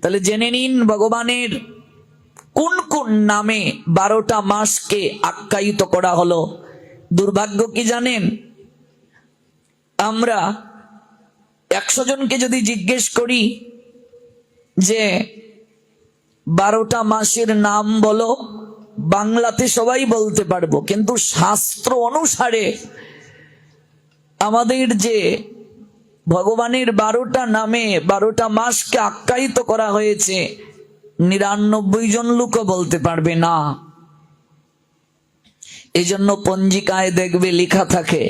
তাহলে জেনে নিন ভগবানের কোন কোন নামে বারোটা মাসকে আখ্যায়িত করা হলো। দুর্ভাগ্য কি জানেন? আমরা একশো জনকে যদি জিজ্ঞেস করি যে বারোটা মাসের নাম বলো, বাংলাতে সবাই বলতে পারব। কিন্তু শাস্ত্র অনুসারে আমাদের যে ভগবানের বারোটা নামে, বারোটা মাসকে আখ্যায়িত করা হয়েছে। নিরানব্বই জন লোকও বলতে পারবে না। এই জন্য পঞ্জিকায় দেখবে, লেখা থাকে,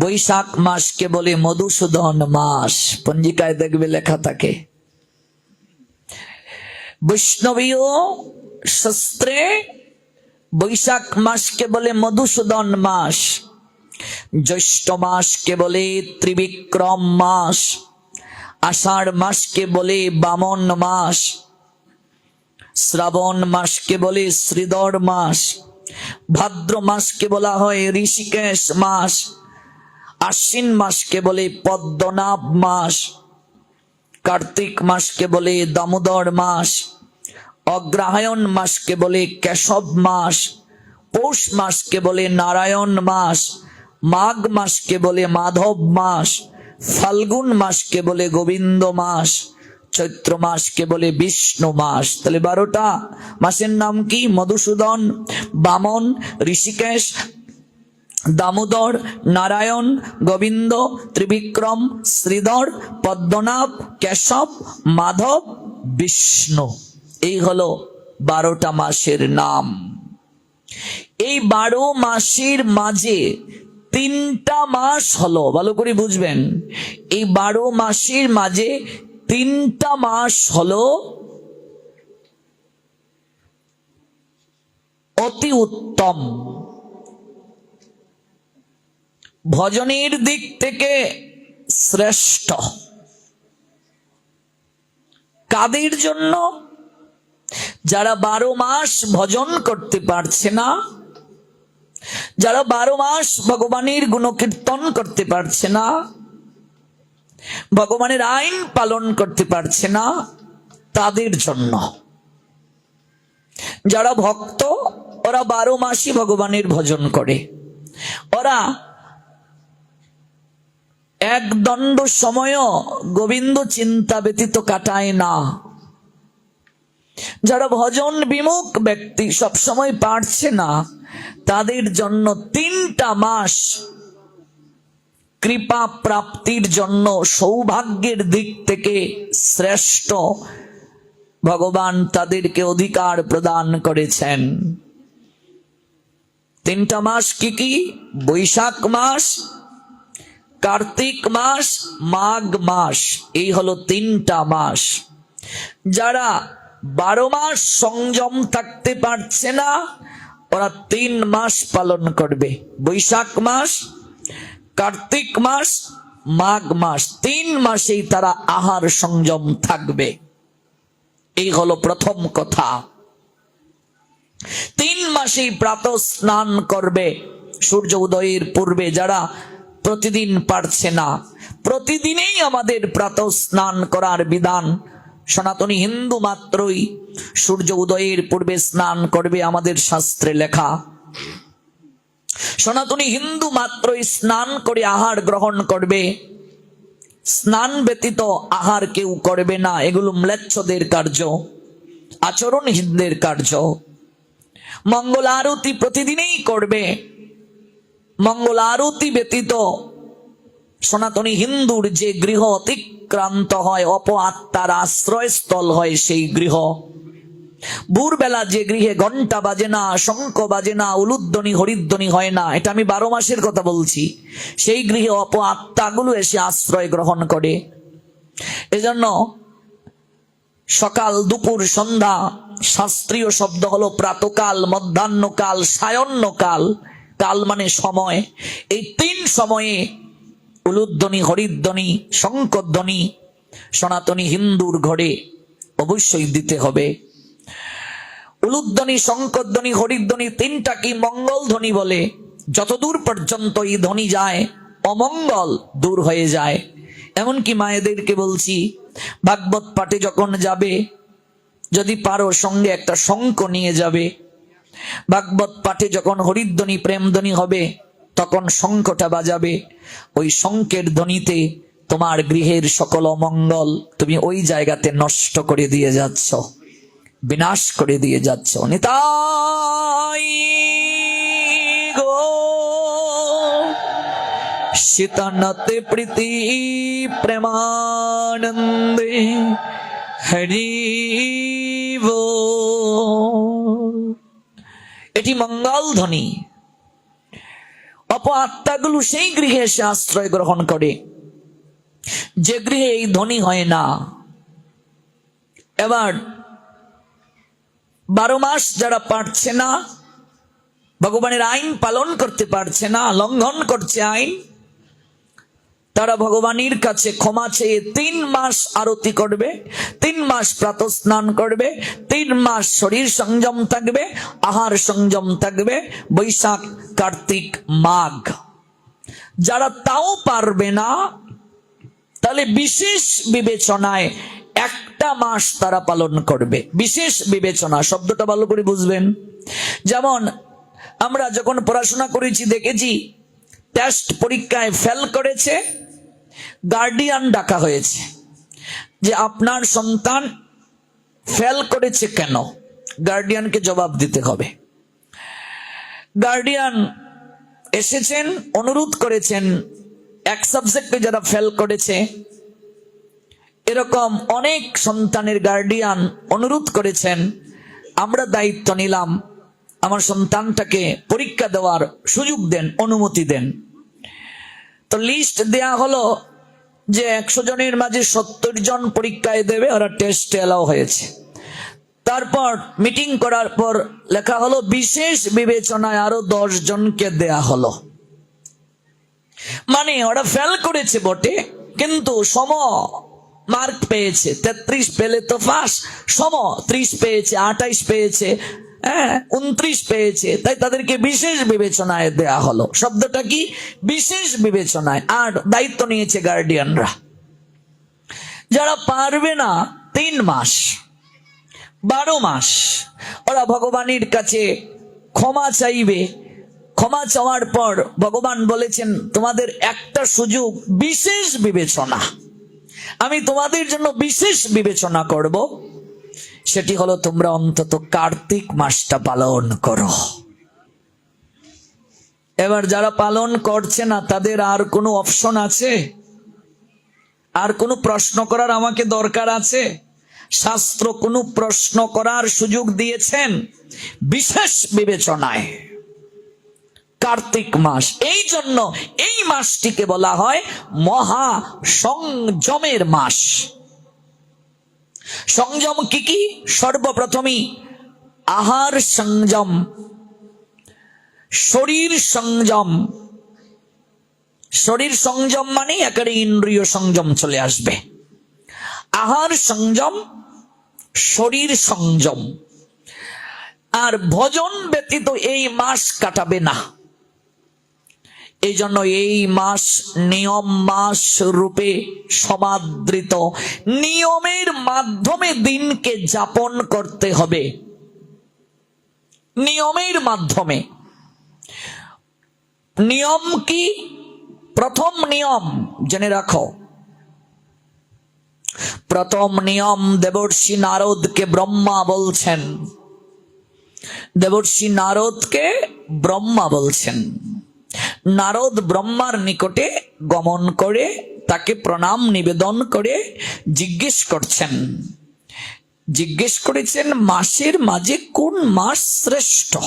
বৈশাখ মাসকে বলে মধুসূদন মাস। পঞ্জিকায় দেখবে, লেখা থাকে বৈষ্ণবীয় শাস্ত্রে বৈশাখ মাসকে বলে মধুসূদন মাস। জ্যৈষ্ঠ মাসকে বলে ত্রিবিক্রম মাস, আষাঢ় মাসকে বলে বামন মাস, শ্রাবণ মাসকে বলে শ্রীধর মাস, ভাদ্র মাসকে বলা হয় ঋষিকেশ মাস, আশ্বিন মাসকে বলে পদ্মনাভ মাস, কার্তিক মাসকে বলে দামোদর মাস, অগ্রহায়ণ মাসকে বলে কেশব মাস, পৌষ মাসকে বলে নারায়ণ মাস মাঘ মাসকে বলে মাধব মাস, ফাল্গুন মাসকে বলে গোবিন্দ মাস, চৈত্র মাসকে বলে বিষ্ণু মাস। তাহলে বারোটা মাসের নাম কি? মধুসূদন, বামন, ঋষিকেশ, দামোদর, নারায়ণ, গোবিন্দ, ত্রিবিক্রম, শ্রীধর, পদ্মনাভ, কেশব, মাধব, বিষ্ণু। এই হলো বারোটা মাসের নাম। এই বারো মাসের মাঝে তিনটা মাস হলো, ভালো করে বুঝবেন। এই বারো মাসের মাঝে তিনটা মাস হলো অতি উত্তম। ভজনের দিক থেকে শ্রেষ্ঠ। কাদের জন্য? যারা বারো মাস ভজন করতে পারছে না যারা বারো মাস ভগবানের গুণকীর্তন করতে পারছে না, ভগবানের আইন পালন করতে পারছে না, তাদের জন্য। যারা ভক্ত, ওরা বারো মাসই ভগবানের ভজন করে। ওরা এক দণ্ড সময়ও গোবিন্দ চিন্তা ব্যতীত কাটায় না। যারা ভজন বিমুখ ব্যক্তি সব সময় পারছে না তাদের জন্য তিনটা মাস কৃপা প্রাপ্তির জন্য সৌভাগ্যের দিক থেকে শ্রেষ্ঠ ভগবান তাদেরকে অধিকার প্রদান করেছেন। তিনটা মাস কি কি? বৈশাখ মাস, কার্তিক মাস, মাঘ মাস। এই হলো তিনটা মাস। যারা বারো মাস সংযম থাকতে পারছে না ওরা তিন মাস পালন করবে। বৈশাখ মাস, কার্তিক মাস, মাঘ মাস। তিন মাসেই তারা আহার সংযম থাকবে। এই হলো প্রথম কথা। তিন মাসেই প্রাত স্নান করবে। সূর্য উদয়ের পূর্বে যারা প্রতিদিন পারছে না, প্রতিদিনেই আমাদের প্রাত স্নান করার বিধান সনাতনী হিন্দু মাত্রই সূর্য উদয়ের পূর্বে স্নান করবে আমাদের শাস্ত্রে লেখা। সনাতনী হিন্দু মাত্রই স্নান করে আহার গ্রহণ করবে। স্নান ব্যতীত আহার কেউ করবে না, এগুলো ম্লেচ্ছদের কার্য, আচরণহীনদের কার্য। মঙ্গল আরতি প্রতিদিনই করবে। মঙ্গল আরতি ব্যতীত সনাতনী হিন্দুর যে গৃহ অতিক্রান্ত হয় অপ আত্মার আশ্রয়স্থল হয় সেই গৃহ। ভোরবেলা যে গৃহে ঘণ্টা বাজে না, শঙ্খ বাজে না, উলুধ্বনি, হরিধ্বনি হয় না, এটা আমি বারো মাসের কথা বলছি। সেই গৃহে অপ আত্মাগুলো এসে আশ্রয় গ্রহণ করে। এজন্য সকাল, দুপুর, সন্ধ্যা, শাস্ত্রীয় শব্দ হলো প্রাতকাল, মধ্যাহ্নকাল সায়ন্নকাল কাল মানে সময়। এই তিন সময়ে উলুধ্বনি, হরিধ্বনি শঙ্করধ্বনি সনাতনী হিন্দুর ঘরে অবশ্যই দিতে হবে। উলুধ্বনি শঙ্করধ্বনি হরিধ্বনি তিনটা কি মঙ্গল ধ্বনি বলে? যতদূর পর্যন্ত এই ধ্বনি যায়, অমঙ্গল দূর হয়ে যায়। এমনকি মায়েদেরকে বলছি, ভাগবত পাঠে যখন যাবে, যদি পারো সঙ্গে একটা শঙ্খ নিয়ে যাবে। ভাগবত পাঠে যখন হরিধ্বনি, প্রেমধ্বনি হবে তখন শঙ্খটা বাজাবে। ওই শঙ্কের ধ্বনিতে তোমার গৃহের সকল অমঙ্গল তুমি ওই জায়গাতে নষ্ট করে দিয়ে যাচ্ছ, বিনাশ করে দিয়ে যাচ্ছ। নিতাই গো শীতানতে প্রীতি প্রেমানন্দে হরিব এটি মঙ্গল ধ্বনি। অপ আত্মাগুলো সেই গৃহে এসে আশ্রয় গ্রহণ করে। যে গৃহে এই ধনী হয় না। এবার বারো মাস যারা পারছে না, ভগবানের আইন পালন করতে পারছে না, লঙ্ঘন করছে আইন তারা ভগবানের কাছে ক্ষমা চেয়ে তিন মাস আরতি করবে, তিন মাস প্রাত স্নান করবে, তিন মাস শরীর সংযম থাকবে, আহার সংযম থাকবে, বৈশাখ, কার্তিক, মাঘ। যারা তাও পারবে না, তাহলে বিশেষ বিবেচনায় একটা মাস তারা পালন করবে। বিশেষ বিবেচনা, শব্দটা ভালো করে বুঝবেন। যেমন, আমরা যখন পড়াশোনা করেছি, দেখেছি টেস্ট পরীক্ষায় ফেল করেছে গার্ডিয়ান ডাকা হয়েছে যে আপনার সন্তান ফেল করেছে কেন? গার্ডিয়ানকে জবাব দিতে হবে। গার্ডিয়ান এসেছেন, অনুরোধ করেছেন, এক সাবজেক্টে যারা ফেল করেছে, এরকম অনেক সন্তানের গার্ডিয়ান অনুরোধ করেছেন, আমরা দায়িত্ব নিলাম, আমার সন্তানটাকে পরীক্ষা দেওয়ার সুযোগ দেন, অনুমতি দেন। তো লিস্ট দেয়া হলো যে একশো জনের মাঝে সত্তর জন পরীক্ষায় দেবে, ওরা টেস্টে এলাও হয়েছে। তারপর মিটিং করার পর লেখা হলো, বিশেষ বিবেচনায় আরও দশ জনকে দেয়া হলো। মানে ওরা ফেল করেছে বটে, কিন্তু সম মার্ক পেয়েছে, তেত্রিশ পেলে তো পাস সম ত্রিশ পেয়েছে, আঠাইশ পেয়েছে হ্যাঁ উনত্রিশ পেয়েছে। তাই তাদেরকে বিশেষ বিবেচনায় দেয়া হলো। শব্দটা কি? বিশেষ বিবেচনায়। আর দায়িত্ব নিয়েছে গার্ডিয়ানরা যারা পারবে না, তিন মাস, বারো মাস, ওরা ভগবানের কাছে ক্ষমা চাইবে। ক্ষমা চাওয়ার পর ভগবান বলেছেন, তোমাদের একটা সুযোগ বিশেষ বিবেচনা। আমি তোমাদের জন্য বিশেষ বিবেচনা করব। সেটি হলো তোমরা অন্তত কার্তিক মাসটা পালন করো। এবার যারা পালন করছে না, তাদের আর কোনো অপশন আছে? আর কোনো প্রশ্ন করার আমাকে দরকার আছে? শাস্ত্র কোনো প্রশ্ন করার সুযোগ দিয়েছেন? বিশেষ বিবেচনায়। কার্তিক মাস, এই জন্য এই মাসটিকে বলা হয় মহা সংযমের মাস। সংযম কি কি? সর্বপ্রথমই আহার সংযম, শরীর সংযম। শরীর সংযম মানে একেবারে ইন্দ্রিয় সংযম চলে আসবে। আহার সংযম, শরীর সংযম। আর ভজন ব্যতীত এই মাস কাটাবে না। এই জন্য এই মাস নিয়ম মাস রূপে সমাদৃত। নিয়মের মাধ্যমে দিনকে যাপন করতে হবে। নিয়মের মাধ্যমে। নিয়ম কি? প্রথম নিয়ম জেনে রাখো। প্রথম নিয়ম দেবর্ষি নারদকে ব্রহ্মা বলছেন। দেবর্ষি নারদকে ব্রহ্মা বলছেন। নারদ ব্রহ্মার নিকটে গমন করে, তাকে প্রণাম, নিবেদন করে জিজ্ঞেস করছেন। জিজ্ঞেস করেছেন, মাসের মাঝে কোন মাস শ্রেষ্ঠ?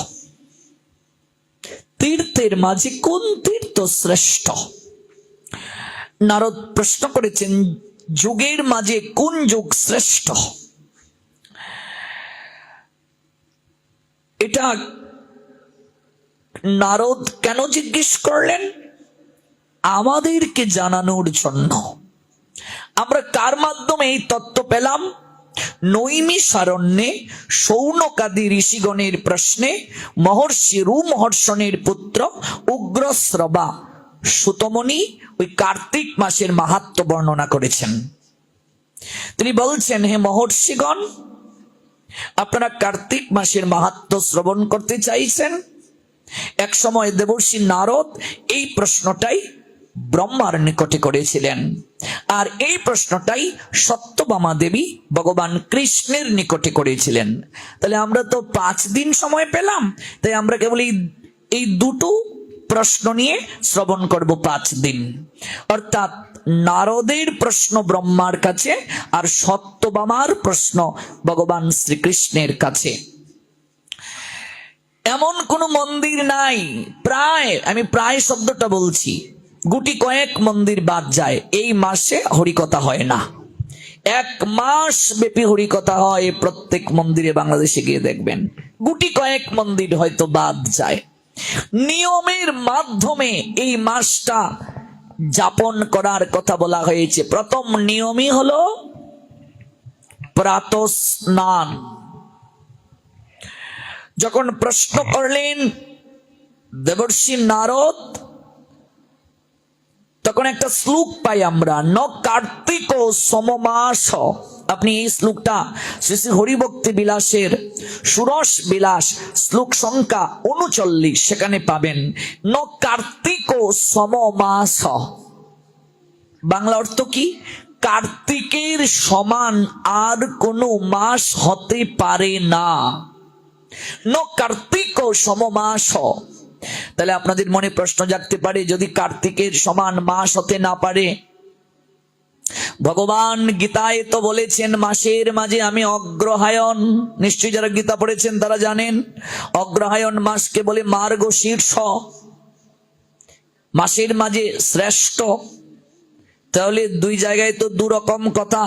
তীর্থের মাঝে কোন তীর্থ শ্রেষ্ঠ? নারদ প্রশ্ন করেছেন, যুগের মাঝে কোন যুগ শ্রেষ্ঠ? এটা নারদ কেন জিজ্ঞেস করলেন? আমাদেরকে জানানোর জন্য। আমরা কার মাধ্যমে এই তত্ত্ব পেলাম? নৈমি সারণ্যে সৌনকাদি ঋষিগণের প্রশ্নে, মহর্ষি রু মহর্ষণের পুত্র উগ্রশ্রবা সুতমণি ওই কার্তিক মাসের মাহাত্ম বর্ণনা করেছেন। তিনি বলছেন, হে মহর্ষিগণ, আপনারা কার্তিক মাসের মাহাত্ম শ্রবণ করতে চাইছেন? এক সময় দেবর্ষী নারদ এই প্রশ্নটাই ব্রহ্মার নিকটে করেছিলেন। আর এই প্রশ্নটাই সত্যবামা দেবী ভগবান কৃষ্ণের নিকটে করেছিলেন। তাহলে আমরা তো পাঁচ দিন সময় পেলাম, তাই আমরা কেবল এই দুটো প্রশ্ন নিয়ে শ্রবণ করব পাঁচ দিন। অর্থাৎ নারদের প্রশ্ন ব্রহ্মার কাছে আর সত্যবামার প্রশ্ন ভগবান শ্রীকৃষ্ণের কাছে। এমন কোনো মন্দির নাই। প্রায়, আমি প্রায় শব্দটা বলছি, গুটি কয়েক মন্দির বাদ যায়, এই মাসে হরিকথা হয় না। এক মাস ব্যাপী হরিকথা হয়, প্রত্যেক মন্দিরে বাংলাদেশে গিয়ে দেখবেন। গুটি কয়েক মন্দির হয়তো বাদ যায়। নিয়মের মাধ্যমে এই মাসটা যাপন করার কথা বলা হয়েছে। প্রথম নিয়মই হলো প্রাতঃস্নান। যখন প্রশ্ন করলেন, দেবর্ষী নারদ? তখন একটা শ্লোক পাই আমরা, ন কার্তিক ও সমমাস। আপনি এই শ্লোকটা শ্রী শ্রী হরিভক্তি বিলাসের সুরস বিলাস শ্লোক সংখ্যা উনচল্লিশ সেখানে পাবেন, ন কার্তিক ও সমমাস। বাংলা অর্থ কি? কার্তিকের সমান আর কোনো মাস হতে পারে না। ন কার্তিক সমমাস তাহলে আপনাদের মনে প্রশ্ন জাগতে পারে, যদি কার্তিকের সমান মাস হতে না পারে। ভগবান গীতায় তো বলেছেন, মাসের মাঝে আমি অগ্রহায়ণ। নিশ্চয়ই যারা গীতা পড়েছেন তারা জানেন, অগ্রহায়ণ মাসকে বলে মার্গ শীর্ষ। মাসের মাঝে শ্রেষ্ঠ। তাহলে দুই জায়গায় তো দু রকম কথা।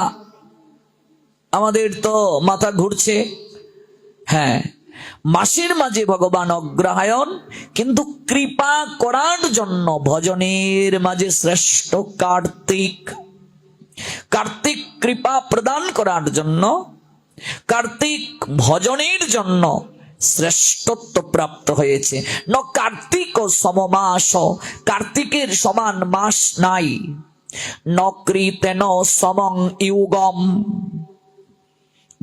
আমাদের তো মাথা ঘুরছে। হ্যাঁ মাসের মাঝে ভগবান অগ্রহায়ণ, কিন্তু কৃপা করার জন্য ভজনের মাঝে শ্রেষ্ঠ কার্তিক। কার্তিক কৃপা প্রদান করার জন্য, কার্তিক ভজনের জন্য শ্রেষ্ঠত্ব প্রাপ্ত হয়েছে। ন কার্তিক ও সমমাস, কার্তিকের সমান মাস নাই। নকৃতেন সমং ইউগম।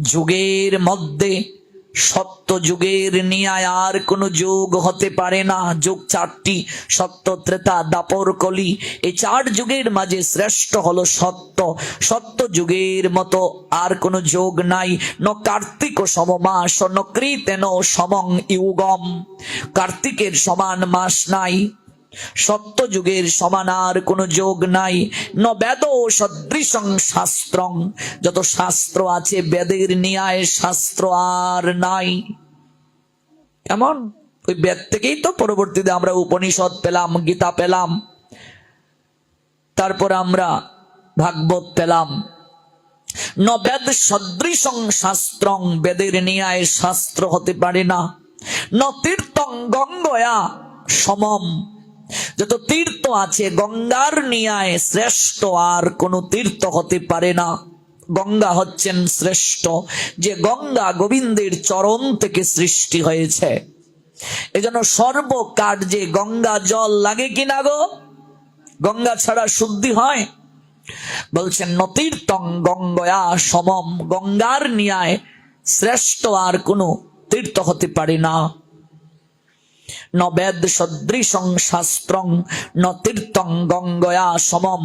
যুগের মধ্যে সত্য যুগের নিয়ায় আর কোনো যোগ হতে পারে না। যোগ চারটি, সত্য, ত্রেতা, দাপর, কলি। এই চার যুগের মাঝে শ্রেষ্ঠ হলো সত্য। সত্য যুগের মতো আর কোনো যোগ নাই। ন কার্তিক সমমাস, ন কৃতেন সমং ইউগম। কার্তিকের সমান মাস নাই। সত্য যুগের সমান আর কোনো যোগ নাই। ন বেদ সদৃশং শাস্ত্রং। যত শাস্ত্র আছে, বেদের ন্যায় শাস্ত্র আর নাই। কেমন? ওই বেদ থেকেই তো পরবর্তীতে আমরা উপনিষদ পেলাম, গীতা পেলাম। তারপর আমরা ভাগবত পেলাম। ন বেদ সদৃশং শাস্ত্রং, বেদের ন্যায় শাস্ত্র হতে পারে না। ন তীর্থং গঙ্গয়া সমম। যত তীর্থ আছে, গঙ্গার নিয়ায় শ্রেষ্ঠ আর কোনো তীর্থ হতে পারে না। গঙ্গা হচ্ছেন শ্রেষ্ঠ, যে গঙ্গা গোবিন্দের চরণ থেকে সৃষ্টি হয়েছে। এজন্য সর্বকার্যে গঙ্গা জল লাগে কিনা গো? গঙ্গা ছাড়া শুদ্ধি হয়? বলছেন নতীর্থং গঙ্গয়া সমম, গঙ্গার নিয়ায় শ্রেষ্ঠ আর কোনো তীর্থ হতে পারে না। ন বেদ সদৃশং শাস্ত্রং, ন তীর্থং গঙ্গয়া সমম।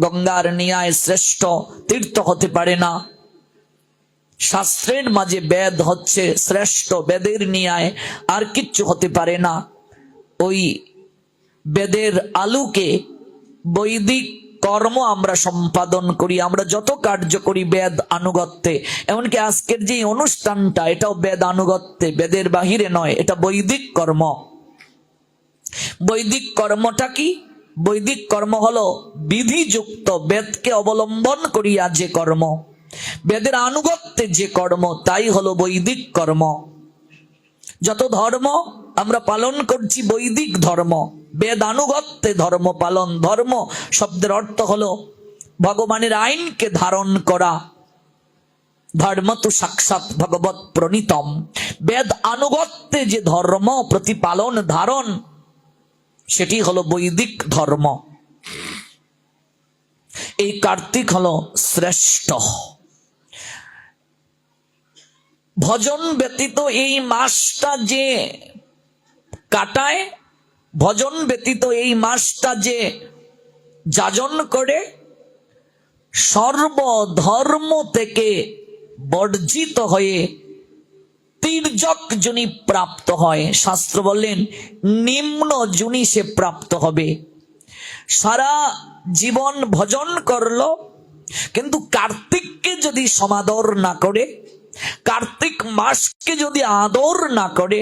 গঙ্গার নিয়ায় শ্রেষ্ঠ তীর্থ হতে পারে না। শাস্ত্রের মাঝে বেদ হচ্ছে শ্রেষ্ঠ, বেদের নিয়ায় আর কিচ্ছু হতে পারে না। ওই বেদের আলুকে বৈদিক কর্ম আমরা সম্পাদন করি, আমরা যত কার্য করি বেদ আনুগত্যে। এমনকি আজকের যে অনুষ্ঠানটা, এটাও বেদ আনুগত্যে, বেদের বাহিরে নয়, এটা বৈদিক কর্ম। বৈদিক কর্মটা কি? বৈদিক কর্ম হলো বিধিযুক্ত, বেদকে অবলম্বন করিয়া যে কর্ম। বেদের আনুগত্যে যে কর্ম, তাই হলো বৈদিক কর্ম। যত ধর্ম আমরা পালন করছি, বৈদিক ধর্ম। বেদানুগত্যে ধর্ম পালন, ধর্ম শব্দের অর্থ হলো ভগবানের আইনকে ধারণ করা। ধর্ম তো সাক্ষাৎ ভগবত প্রণীতম। বেদ আনুগত্যে যে ধর্ম প্রতিপালন, ধারণ, সেটি হলো বৈদিক ধর্ম। এই কার্তিক হলো শ্রেষ্ঠ। ভজন ব্যতীত এই মাসটা যে কাটায় ভজন ব্যতীত এই মাসটা যে যাজন করে, সর্বধর্ম থেকে বর্জিত হয়ে তির্যক জুনি প্রাপ্ত হয়। শাস্ত্র বললেন, নিম্ন জুনি সে প্রাপ্ত হবে। সারা জীবন ভজন করল, কিন্তু কার্তিককে যদি সমাদর না করে, কার্তিক মাসকে যদি আদর না করে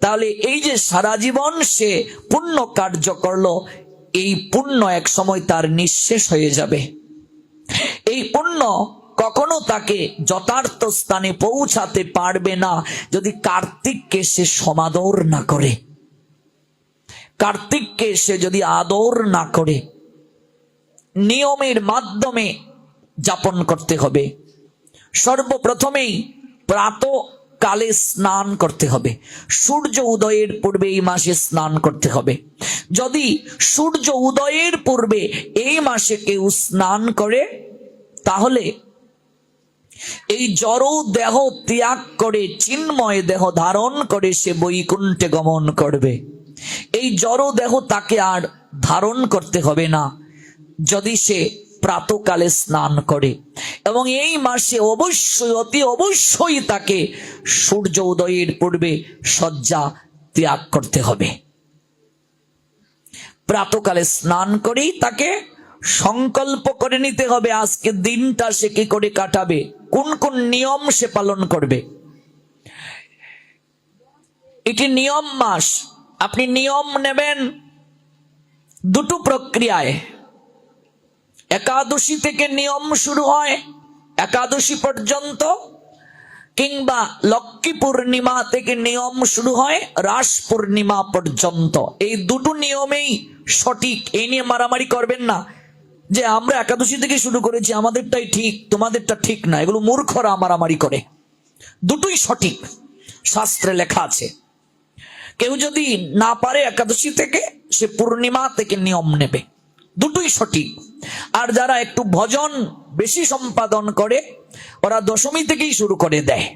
তাহলে এই যে সারা জীবন সে পুণ্য কার্য করল, এই পুণ্য এক সময় তার নিঃশেষ হয়ে যাবে। এই পুণ্য কখনো তাকে যথার্থ স্থানে পৌঁছাতে পারবে না যদি কার্তিককে সে সমাদর না করে। কার্তিককে সে যদি আদর না করে, নিয়মের মাধ্যমে যাপন করতে হবে। সর্বপ্রথমেই প্রাত কালে স্নান করতে হবে। সূর্য উদয়ের পূর্বে এই মাসে স্নান করতে হবে। যদি সূর্য উদয়ের পূর্বে এই মাসে কেউ স্নান করে, তাহলে এই জড় দেহ ত্যাগ করে, চিন্ময় দেহ ধারণ করে সে বৈকুণ্ঠে গমন করবে। এই জড় দেহ তাকে আর ধারণ করতে হবে না। যদি সে প্রাতকালে স্নান করে। এবং এই মাসে অবশ্যই, অতি অবশ্যই তাকে সূর্য উদয়ের পূর্বে শয্যা ত্যাগ করতে হবে। প্রাতকালে স্নান করেই তাকে সংকল্প করে নিতে হবে, আজকে দিনটা সে কি করে কাটাবে, কোন কোন নিয়ম সে পালন করবে। এটি নিয়ম মাস, আপনি নিয়ম নেবেন দুটো প্রক্রিয়ায়। একাদশী থেকে নিয়ম শুরু হয় একাদশী পর্যন্ত, কিংবা লক্ষ্মী পূর্ণিমা থেকে নিয়ম শুরু হয় রাস পূর্ণিমা পর্যন্ত। এই দুটো নিয়মেই সঠিক এই নিয়ে মারামারি করবেন না। যে আমরা একাদশী থেকে শুরু করেছি, আমাদেরটাই ঠিক, তোমাদেরটা ঠিক না, এগুলো মূর্খরা মারামারি করে। দুটোই সঠিক, শাস্ত্রে লেখা আছে। কেউ যদি না পারে একাদশী থেকে, সে পূর্ণিমা থেকে নিয়ম নেবে। দুটোই সঠিক। আর যারা একটু ভজন বেশি সম্পাদন করে, ওরা দশমী থেকেই শুরু করে দেয়।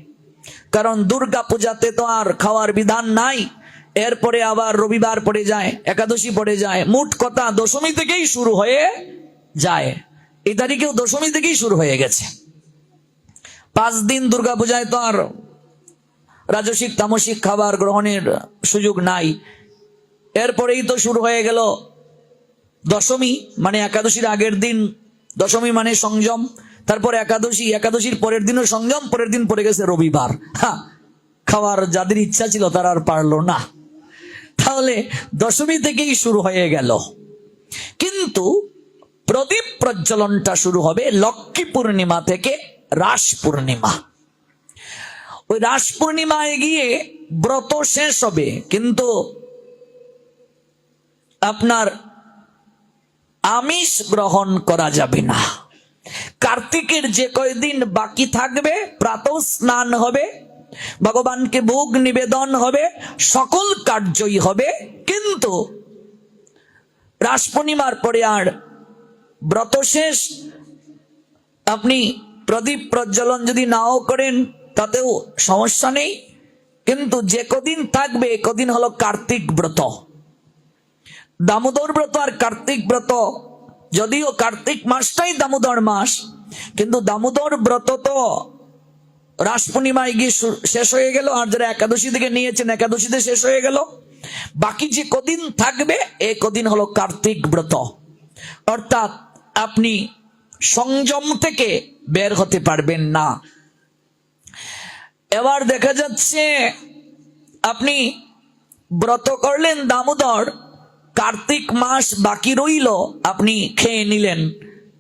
কারণ দুর্গা পূজাতে তো আর খাওয়ার বিধান নাই। এরপরে আবার রবিবার পড়ে যায়, একাদশী পড়ে যায়। মোট কথা দশমী থেকেই শুরু হয়ে যায়। এই তারিখেও দশমী থেকেই শুরু হয়ে গেছে। পাঁচ দিন দুর্গা পূজায় তো আর রাজসিক, তামসিক খাবার গ্রহণের সুযোগ নাই। এরপরেই তো শুরু হয়ে গেল দশমী মানে একাদশীর আগের দিন, দশমী মানে সংযম, তারপর একাদশী, একাদশীর পরের দিনও সংযম, পরের দিন পড়ে গেছে রবিবার। হ্যাঁ খাওয়ার যাদের ইচ্ছা ছিল তারা আর পারল না। তাহলে দশমী থেকেই শুরু হয়ে গেল। কিন্তু প্রদীপ প্রজ্বলনটা শুরু হবে লক্ষ্মী পূর্ণিমা থেকে রাস পূর্ণিমা। ওই রাস পূর্ণিমায় গিয়ে ব্রত শেষ হবে, কিন্তু আপনার আমিষ গ্রহণ করা যাবে না। কার্তিকের যে কয়দিন বাকি থাকবে, প্রাত স্নান হবে, ভগবানকে ভোগ নিবেদন হবে, সকল কার্যই হবে, কিন্তু রাস পূর্ণিমার পরে আর ব্রত শেষ, আপনি প্রদীপ প্রজ্বলন যদি নাও করেন, তাতেও সমস্যা নেই, কিন্তু যে কদিন থাকবে কদিন হলো কার্তিক ব্রত। দামোদর ব্রত আর কার্তিক ব্রত। যদিও কার্তিক মাসটাই দামোদর মাস, কিন্তু দামোদর ব্রত তো রাস পূর্ণিমায় গিয়ে শেষ হয়ে গেল, আর যারা একাদশী থেকে নিয়েছেন, একাদশীতে শেষ হয়ে গেল। বাকি যে কদিন থাকবে, এ কদিন হলো কার্তিক ব্রত। অর্থাৎ আপনি সংযম থেকে বের হতে পারবেন না। এবার দেখা যাচ্ছে, আপনি ব্রত করলেন দামোদর কার্তিক মাস বাকি রইল, আপনি খেয়ে নিলেন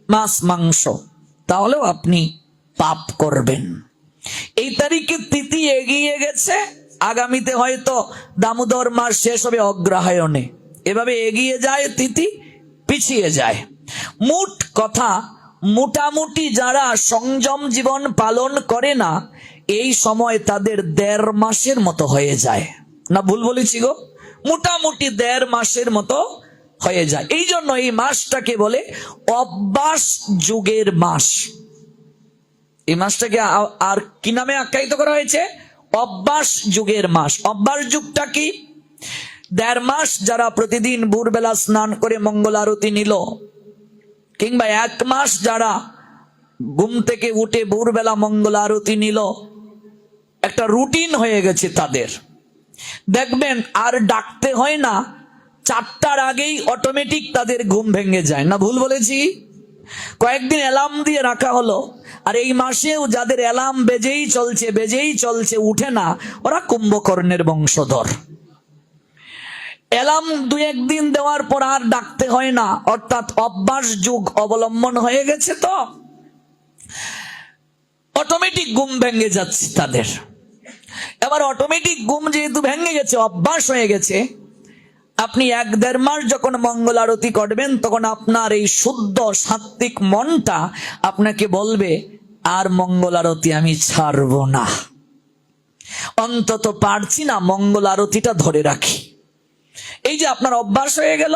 মাছ, মাংস। তাহলেও আপনি পাপ করবেন। এই তারিখে তিথি এগিয়ে গেছে। আগামীতে হয়তো দামোদর মাস শেষ হবে অগ্রহায়ণে। এভাবে এগিয়ে যায় তিথি, পিছিয়ে যায়। মোট কথা, মোটামুটি যারা সংযম জীবন পালন করে না, এই সময় তাদের দেড় মাসের মতো হয়ে যায়। না ভুল বলেছি গো? মোটামুটি দেড় মাসের মতো হয়ে যায়। এই জন্য এই মাসটাকে বলে অভ্যাস যুগের মাস। এই মাসটাকে আর কি নামে আখ্যায়িত করা হয়েছে? অভ্যাস যুগের মাস। অভ্যাস যুগটা কি? দেড় মাস যারা প্রতিদিন ভোরবেলা স্নান করে মঙ্গল আরতি নিল, কিংবা এক মাস যারা ঘুম থেকে উঠে ভোরবেলা মঙ্গল আরতি নিল, একটা রুটিন হয়ে গেছে তাদের। দেখবেন আর ডাকতে হয় না, চারটার আগেই অটোমেটিক তাদের ঘুম ভেঙে যায়। না ভুল বলেছি? কয়েকদিন অ্যালার্ম দিয়ে রাখা হলো। আর এই মাসেও যাদের অ্যালার্ম বেজেই চলছে বেজেই চলছে, উঠে না, ওরা কুম্ভকর্ণের বংশধর। অ্যালার্ম দু একদিন দেওয়ার পর আর ডাকতে হয় না, অর্থাৎ অভ্যাস যুগ অবলম্বন হয়ে গেছে তো। অটোমেটিক ঘুম ভেঙে যাচ্ছে তাদের। এবার অটোমেটিক ঘুম যেহেতু ভেঙে গেছে, অভ্যাস হয়ে গেছে, আপনি এক দেড় মাস যখন মঙ্গল আরতি করবেন, তখন আপনার এই শুদ্ধ সাত্বিক মনটা আপনাকে বলবে, আর মঙ্গল আরতি আমি ছাড়ব না। অন্তত পারছি না মঙ্গল আরতিটা ধরে রাখি। এই যে আপনার অভ্যাস হয়ে গেল,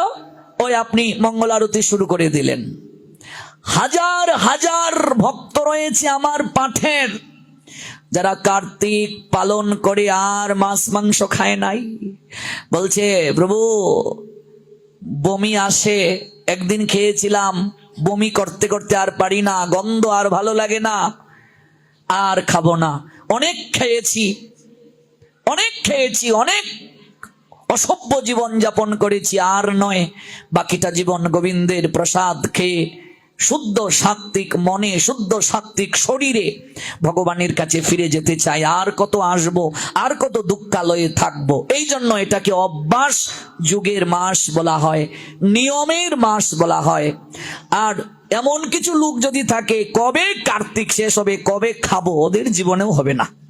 ওই আপনি মঙ্গল আরতি শুরু করে দিলেন। হাজার হাজার ভক্ত রয়েছে আমার পাঠের। যারা কার্তিক পালন করে আর মাছ, মাংস খায় নাই, বলছে, প্রভু, বমি আসে, একদিন খেয়েছিলাম, বমি করতে করতে আর পারি না, গন্ধ আর ভালো লাগে না, আর খাব না। অনেক খেয়েছি অনেক খেয়েছি, অনেক অসভ্য জীবন যাপন করেছি, আর নয়, বাকিটা জীবন গোবিন্দের প্রসাদ খেয়ে শুদ্ধ সাত্বিক মনে, শুদ্ধ সাত্বিক শরীরে ভগবানের কাছে ফিরে যেতে চাই। আর কত আসব, আর কত দুঃখালয়ে থাকব। এই জন্য এটাকে অভ্যাস যুগের মাস বলা হয়, নিয়মের মাস বলা হয়। আর এমন কিছু লোক যদি থাকে, কবে কার্তিক শেষ হবে, কবে খাব, ওদের জীবনেও হবে না।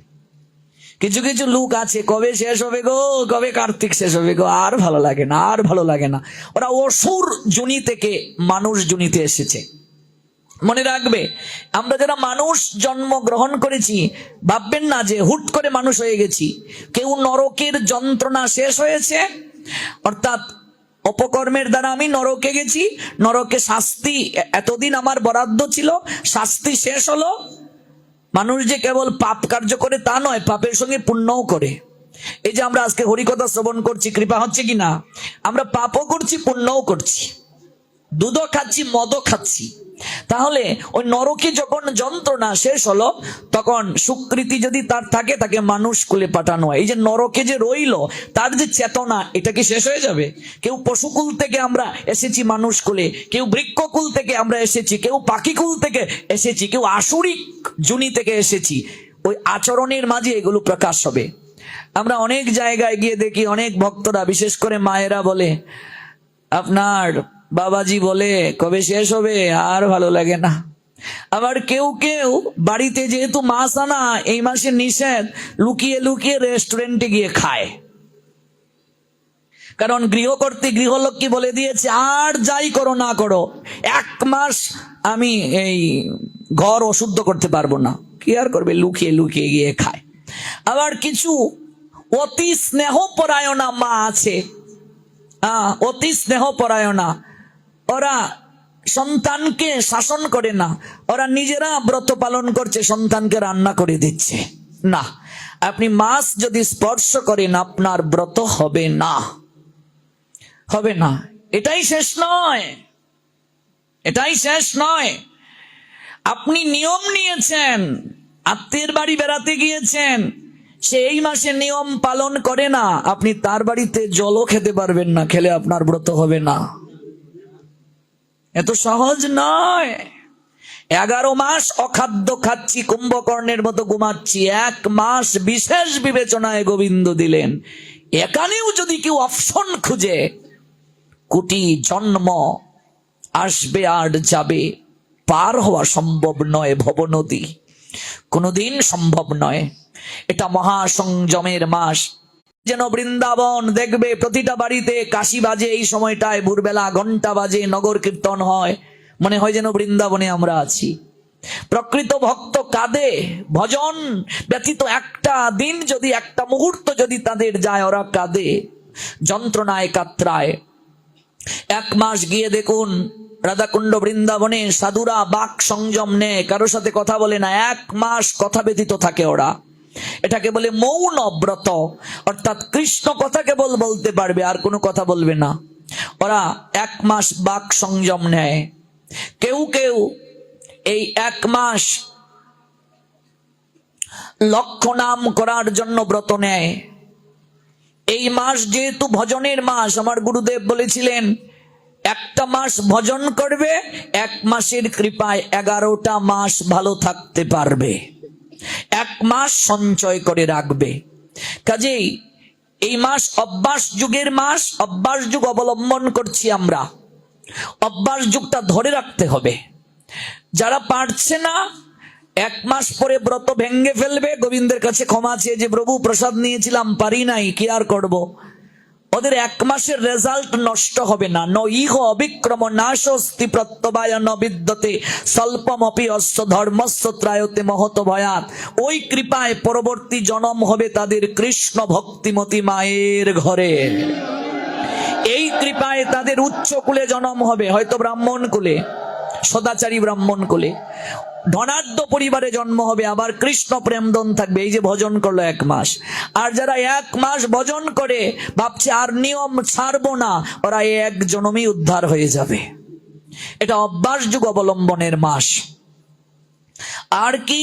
কিছু কিছু লোক আছে, কবে শেষ হবে গো? কবে কার্তিক শেষ হবে গো? আর ভালো লাগে না, আর ভালো লাগে না। ওরা অসুর জুনি থেকে মানুষ জুনিতে এসেছে। মনে রাখবে, আমরা যারা মানুষ জন্ম গ্রহণ করেছি, ভাববেন না যে হুট করে মানুষ হয়ে গেছি। কেউ নরকের যন্ত্রণা শেষ হয়েছে? অর্থাৎ অপকর্মের দ্বারা আমি নরকে গেছি, নরকে শাস্তি এতদিন আমার বরাদ্দ ছিল, শাস্তি শেষ হলো। মানুষ যে কেবল পাপ কার্য করে তা নয়, পাপের সঙ্গে পুণ্যও করে। এই যে আমরা আজকে হরিকথা শ্রবণ করছি, কৃপা হচ্ছে কি না? আমরা পাপও করছি, পুণ্যও করছি। দুধও খাচ্ছি, মদও খাচ্ছি। তাহলে ওই নরকে যখন যন্ত্রণা শেষ হলো, তখন সুকৃতি যদি তার থাকে, তাকে মানুষ কুলে পাঠানো হয়। এই যে নরকে যে রইল, তার যে চেতনা, এটা কি শেষ হয়ে যাবে? কেউ পশুকুল থেকে আমরা এসেছি মানুষ কুলে, কেউ বৃক্ষকুল থেকে আমরা এসেছি, কেউ পাখিকুল থেকে এসেছি, কেউ আসুরিক জুনি থেকে এসেছি। ওই আচরণের মাঝে এগুলো প্রকাশ হবে। আমরা অনেক জায়গায় গিয়ে দেখি, অনেক ভক্তরা, বিশেষ করে মায়েরা বলে, আপনার বাবাজি বলে, কবে শেষ হবে? আর ভালো লাগে না। আবার কেউ কেউ বাড়িতে যেহেতু মাছ আনা, এই মাসে নিষেধ, লুকিয়ে লুকিয়ে রেস্টুরেন্টে গিয়ে খায়। কারণ গৃহকর্তী গৃহলক্ষ্মী বলে দিয়েছে, আর যাই করো না করো, এক মাস আমি এই ঘর অশুদ্ধ করতে পারব না। কি আর করবে? লুকিয়ে লুকিয়ে গিয়ে খায়। আবার কিছু অতি স্নেহ পরায়ণা মা আছে। অতি স্নেহ পরায়ণা ওরা সন্তানকে শাসন করে না। ওরা নিজেরা ব্রত পালন করছে, সন্তানকে রান্না করে দিচ্ছে। না, আপনি মাছ যদি স্পর্শ করেন, আপনার ব্রত হবে না। হবে না। এটাই শেষ নয়। এটাই শেষ নয়। আপনি নিয়ম নিয়েছেন, আত্মীয়ের বাড়ি বেড়াতে গিয়েছেন সে এই মাসে নিয়ম পালন করে না, আপনি তার বাড়িতে জলও খেতে পারবেন না, খেলে আপনার ব্রত হবে না। এত সহজ নয়। এগারো মাস অখাদ্য খাচ্ছি, কুম্ভকর্ণের মতো ঘুমাচ্ছি। এক মাস বিশেষ বিবেচনায় গোবিন্দ দিলেন। এখানেও যদি কেউ অপশন খুঁজে, কোটি জন্ম আসবে আর যাবে, পার হওয়া সম্ভব নয় ভবনদী। কোনোদিন সম্ভব নয়। এটা মহাসংযমের মাস। যেন বৃন্দাবন দেখবে প্রতিটা বাড়িতে কাশি বাজে এই সময়টায়, ভোরবেলা ঘণ্টা বাজে নগর কীর্তন হয়। মনে হয় যেন বৃন্দাবনে আমরা আছি। প্রকৃত ভক্ত কাঁদে, ভজন ব্যতীত একটা দিন যদি, একটা মুহূর্ত যদি তাদের যায়, ওরা কাঁদে। যন্ত্রণায় কাত্রায়। এক মাস গিয়ে দেখুন, রাধাকুণ্ড বৃন্দাবনে সাধুরা বাক সংযম নেয়, কারোর সাথে কথা বলে না, এক মাস কথা ব্যতীত থাকে ওরা। এটাকে বলে মৌন ব্রত। অর্থাৎ কৃষ্ণ কথা কেবল বলতে পারবে, আর কোনো কথা বলবে না। ওরা এক মাস বাক সংযম নেয়। কেউ কেউ এই এক মাস লক্ষ নাম করার জন্য ব্রত নেয়। এই মাস যেহেতু ভজনের মাস, আমার গুরুদেব বলেছিলেন, একটা মাস ভজন করবে, এক মাসের কৃপায় এগারোটা মাস ভালো থাকতে পারবে। এক মাস সঞ্চয় করে রাখবে। কাজেই এই মাস অভ্যাস যুগের মাস, অভ্যাস যুগ অবলম্বন করছি আমরা। অভ্যাস যুগটা ধরে রাখতে হবে। যারা পারছে না, এক মাস পরে ব্রত ভেঙ্গে ফেলবে। গোবিন্দের কাছে ক্ষমা চেয়ে যে, প্রভু, প্রসাদ নিয়েছিলাম, পারি নাই, কি আর করব। ওদের এক মাসের রেজাল্ট নষ্ট হবে না। ন ইহ অবিক্রম নাশস্তি প্রত্যবায় ন বিদ্যতে স্বল্পমপি অস্য ধর্মস্য ত্রায়তে মহত ভয়াত। ওই কৃপায় পরবর্তী জনম হবে তাদের কৃষ্ণ ভক্তিমতী মায়ের ঘরে। এই কৃপায় তাদের উচ্চ কুলে জন্ম হবে, হয়তো ব্রাহ্মণ কুলে সদাচারী ব্রাহ্মণ কোলে। ধনাঢ্য পরিবারে জন্ম হবে, আবার কৃষ্ণ প্রেমদন থাকবে, এই যে ভজন করল এক মাস। আর যারা এক মাস ভজন করে, ভাবছে আর নিয়ম ছাড়বো না, ওরা এক জনমই উদ্ধার হয়ে যাবে। এটা অভ্যাস যুগ অবলম্বনের মাস। আর কি